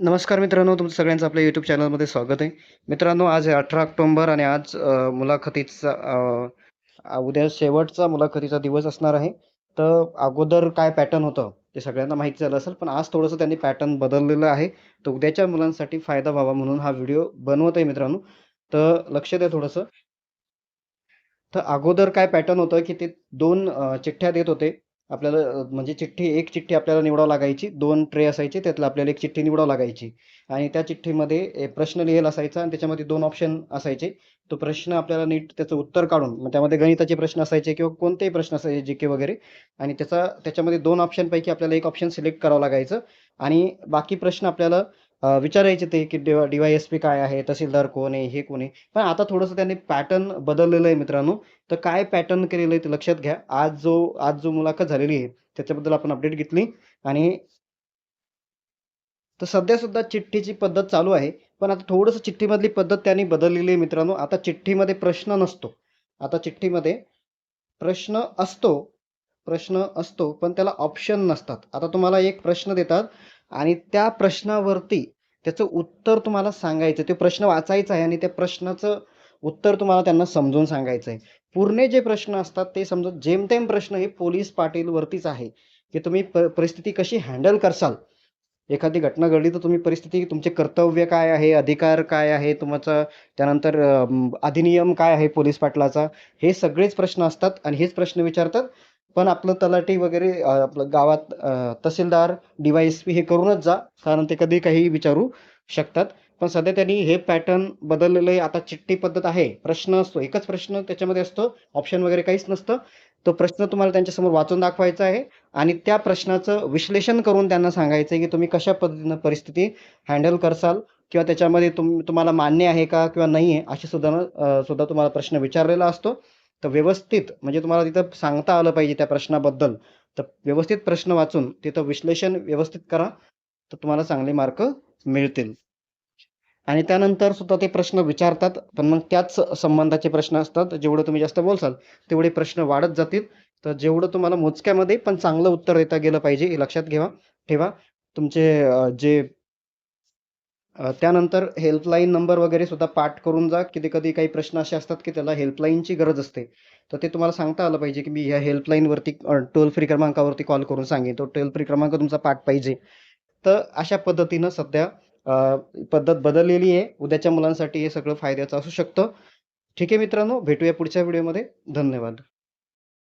नमस्कार मित्रांनो, तुमचं सगळ्यांचं आपल्या यूट्यूब चॅनलमध्ये स्वागत आहे. मित्रांनो, आज आहे 18 आणि आज मुलाखतीचा उद्या शेवटचा मुलाखतीचा दिवस असणार आहे. तर अगोदर काय पॅटर्न होतं, ते सगळ्यांना माहीत झालं असेल. पण आज थोडंसं त्यांनी पॅटर्न बदललेलं आहे. तर उद्याच्या मुलांसाठी फायदा व्हावा म्हणून हा व्हिडिओ बनवत आहे मित्रांनो. तर लक्ष द्या थोडंसं. तर अगोदर काय पॅटर्न होतं, की ते दोन चिठ्ठ्या देत होते. आपल्याला म्हणजे चिठ्ठी एक चिठ्ठी आपल्याला निवडावं लागायची. दोन ट्रे असायचे. त्यातलं आपल्याला एक चिठ्ठी निवडावं लागायची आणि त्या चिठ्ठीमध्ये प्रश्न लिहिलेला असायचा आणि त्याच्यामध्ये दोन ऑप्शन असायचे. तो प्रश्न आपल्याला नीट त्याचं उत्तर काढून मग त्यामध्ये गणिताचे प्रश्न असायचे किंवा कोणतेही प्रश्न असायचे जी-के वगैरे आणि त्याचा त्याच्यामध्ये दोन ऑप्शनपैकी आपल्याला एक ऑप्शन सिलेक्ट करावं लागायचं आणि बाकी प्रश्न आपल्याला विचारायचे ते, की डिवा डी-वाय-एस-पी काय आहे? तहसीलदार कोण आहे? हे कोण आहे? पण आता थोडंसं त्यांनी पॅटर्न बदललेलं आहे मित्रांनो. तर काय पॅटर्न केलेलं आहे ते लक्षात घ्या. आज जो आज जो मुलाखत झालेली आहे, त्याच्याबद्दल आपण अपडेट घेतली आणि तर सध्या सुद्धा चिठ्ठीची पद्धत चालू आहे. पण आता थोडंसं चिठ्ठीमधली पद्धत त्यांनी बदललेली आहे मित्रांनो. आता चिठ्ठीमध्ये प्रश्न नसतो. आता चिठ्ठीमध्ये प्रश्न असतो प्रश्न असतो, पण त्याला ऑप्शन नसतात. आता तुम्हाला एक प्रश्न देतात आणि त्या प्रश्नावरती त्याचं उत्तर तुम्हाला सांगायचं. ते प्रश्न वाचायचा आहे आणि त्या प्रश्नाचं उत्तर तुम्हाला त्यांना समजून सांगायचं आहे. पूर्ण जे प्रश्न असतात ते समजा जेमतेम प्रश्न हे पोलीस पाटीलवरतीच आहे, की तुम्ही प परिस्थिती कशी हँडल करसाल. एखादी घटना घडली तर तुम्ही परिस्थिती तुमचे कर्तव्य काय आहे? अधिकार काय आहे? तुमचं त्यानंतर अधिनियम काय आहे पोलीस पाटलाचा? हे सगळेच प्रश्न असतात आणि हेच प्रश्न विचारतात. पण आपलं तलाठी वगैरे आपलं गावात तहसीलदार, डी-वाय-एस-पी हे करूनच जा. कारण ते कधी काही विचारू शकतात. पण सध्या त्यांनी हे पॅटर्न बदललेलं आहे. आता चिठ्ठी पद्धत आहे. प्रश्न असतो. एकच प्रश्न त्याच्यामध्ये असतो. ऑप्शन वगैरे काहीच नसतं. तो प्रश्न तुम्हाला त्यांच्यासमोर वाचून दाखवायचा आहे आणि त्या प्रश्नाचं विश्लेषण करून त्यांना सांगायचं आहे, की तुम्ही कशा पद्धतीनं परिस्थिती हँडल करसाल किंवा त्याच्यामध्ये तुम तुम्हाला मान्य आहे का किंवा नाही आहे, अशी सुद्धा सुद्धा तुम्हाला प्रश्न विचारलेला असतो. तर व्यवस्थित म्हणजे तुम्हाला तिथं सांगता आलं पाहिजे त्या प्रश्नाबद्दल. तर व्यवस्थित प्रश्न वाचून तिथं विश्लेषण व्यवस्थित करा. तर तुम्हाला चांगले मार्क मिळतील. आणि त्यानंतर सुद्धा ते प्रश्न विचारतात. पण मग त्याच संबंधाचे प्रश्न असतात. जेवढं तुम्ही जास्त बोलसाल, तेवढे प्रश्न वाढत जातील. तर जेवढं तुम्हाला मोजक्यामध्ये पण चांगलं उत्तर देता गेलं पाहिजे हे लक्षात घेवा ठेवा. तुमचे जे त्यानंतर हेल्पलाईन नंबर वगैरे सुद्धा पाठ करून जा. कधी-कधी काही प्रश्न असे असतात, की त्याला हेल्पलाईनची गरज असते. तर ते तुम्हाला सांगता आलं पाहिजे, की मी ह्या हेल्पलाईनवरती टोल फ्री क्रमांकावरती कॉल करून सांगेन. तो टोल फ्री क्रमांक तुमचा पाठ पाहिजे. तर अशा पद्धतीनं सध्या पद्धत बदललेली आहे. उद्याच्या मुलांसाठी हे सगळं फायद्याचं असू शकतं. ठीक आहे मित्रांनो, भेटूया पुढच्या व्हिडिओमध्ये. धन्यवाद.